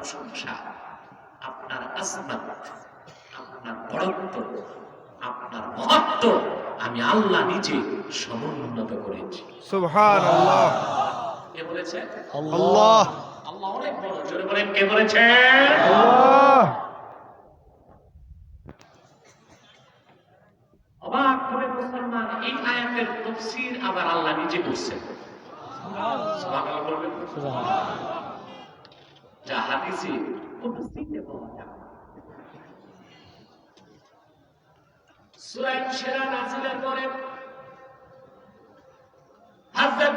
প্রশংসা আপনার আসমাত আপনার বড়ত্ব আপনার মহত্ব আমি আল্লাহ নিজে সমুন্নত করেছি। সুবহান আল্লাহ কে বলেছে? আল্লাহ। আল্লাহ। অনেক বড়। জোরে বলেন কে বলেছে? আল্লাহ। অবাক করে মুসলমান এই আয়াতের তফসির আবার আল্লাহ নিজে করছেন সুবহানাল্লাহ। বলবেন যা হাদিসে তফসিরে পাওয়া যায় সূরা নাযিলের পরে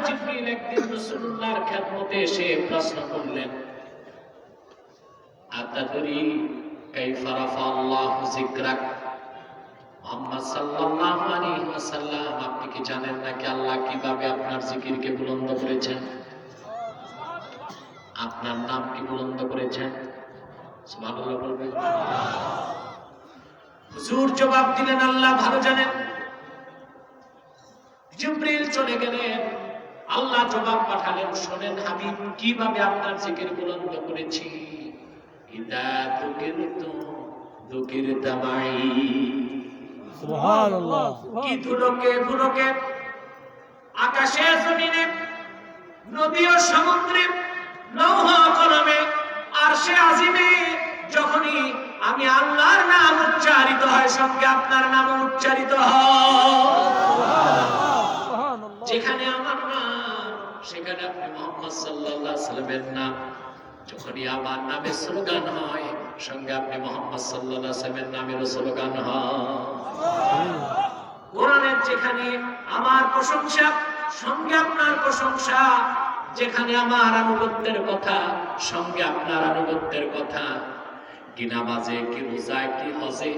জিবরিল একদিন রাসূলুল্লাহর খেদমতে এসে প্রশ্ন করলেন আতাদরি কাইফা রাফা আল্লাহু যিকরাক? মুহাম্মদ সাল্লাল্লাহু আলাইহি ওয়াসাল্লাম আপনি কি জানেন নাকি আল্লাহ কীভাবে আপনার জিকিরকে বুলন্দ করেছেন? আপনার নাম কি বুলন্দ করেছেন? সুবহানাল্লাহ বলবেন। হুজুর জবাব দিলেন আল্লাহ ভালো জানেন। জিব্রিল চলে গেলেন। আল্লাহ জবাব পাঠালেন শোনেন হাবিব কীভাবে আপনার জিকির বুলন্দ করেছি? ইদা দুকিরতু দুকিরতামাই সুবহান আল্লাহ কি ধুলোকে ভুলোকে আকাশে জমিনে নদী ও সমুদ্রে আমি আল্লাহর নাম উচ্চারিত হয় সঙ্গে আপনার নাম উচ্চারিত যেখানে আমার নাম সেখানে আপনি মোহাম্মদ আলাইহি সাল্লামের নাম। যখনই আমার নামে স্লোগান হয়, সঙ্গে আপনি মোহাম্মদ আলাইহি সাল্লামের নামের স্লোগান হয়। যেখানে আমার প্রশংসা, সঙ্গে আপনার প্রশংসা, যেখানে আমার আনুগত্যের কথা, সঙ্গে আপনার আনুগত্যের কথা কি নামাজে, কি রোজায়, কি হজে,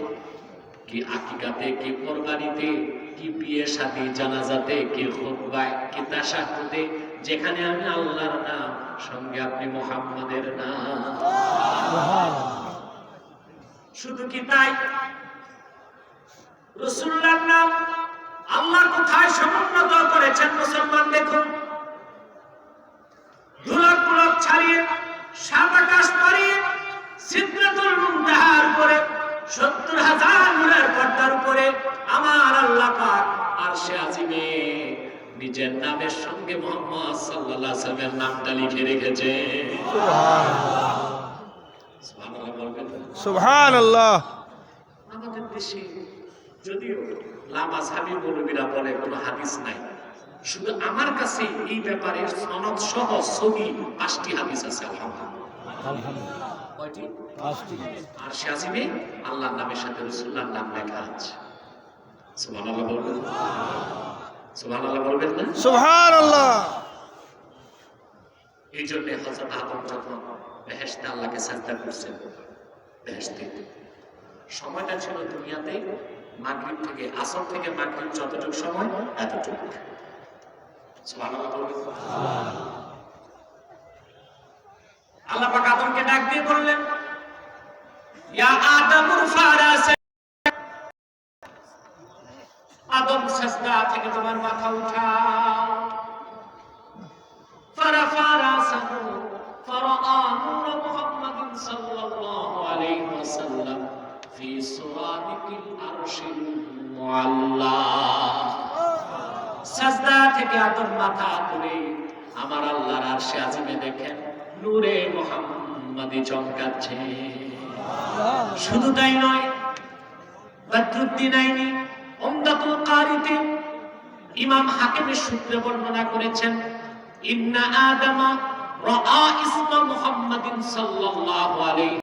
কি আকিকাতে, কি কোরবানিতে, কি বিয়ে শাদী, জানাজাতে, কি খুতবায়, কি তাশাহুদে, যেখানে আমি আল্লাহর নাম, সঙ্গে আপনি মুহাম্মাদের নাম। শুধু কি তাই? রসুল্লাহর নাম আল্লাহ কোথায় সমুন্নত করেছেন? আল্লাহ পাক আর সে আজিমে। নিজের নামের সঙ্গে মোহাম্মদ সাল্লামের নামটা লিখে রেখেছে। সুবহানাল্লাহ। আমাদের দেশে যদিও লামা সাবি মৌলবীরা বলে কোনো হাদিস নাই। শুধু আমার কাছে এই ব্যাপারে সনদ সহ ছবি পাঁচটি হাদিস আছে আলহামদুলিল্লাহ। আর সে আজিমে আল্লাহর নামের সাথে রসুল্লাহর নাম লেখা আছে। সুবহানাল্লাহ বলবেন? সুবহানাল্লাহ বলবেন না? সুবহান এই জন্য হযরত আদম যখন বেহেশতে আল্লাহকে সাজদা করছেন বেহেশতে সময়টা ছিল দুনিয়াতে মাগরিব থেকে আসর থেকে মাগরিব যতটুকু সময় এতটুকু। সুবহানাল্লাহ বলবেন। আল্লাহ পাক আদমকে ডাক দিয়ে বললেন ইয়া আদমুর ফারাসে আদম সস্তা থেকে তোমার মাথা উঠাও। ফারা রাসাহু ফারাআ নূর মুহাম্মদ সাল্লাল্লাহু আলাইহি ওয়াসাল্লাম ফি সুরাবিকিল আরশিল মুআল্লা। সস্তা থেকে আদম মাথা তুলে আমার আল্লাহর আরশে আজিমে দেখেন নূরে মোহাম্মদী চমকাচ্ছে। শুধু তাই নয় বদরুদ্দিন আইনি ওমদাতুল কারিতে ইমাম হাকিমের সূত্রে বর্ণনা করেছেন ইন্না আদামা রাআ ইসমা মুহাম্মাদিন সাল্লাল্লাহু আলাইহি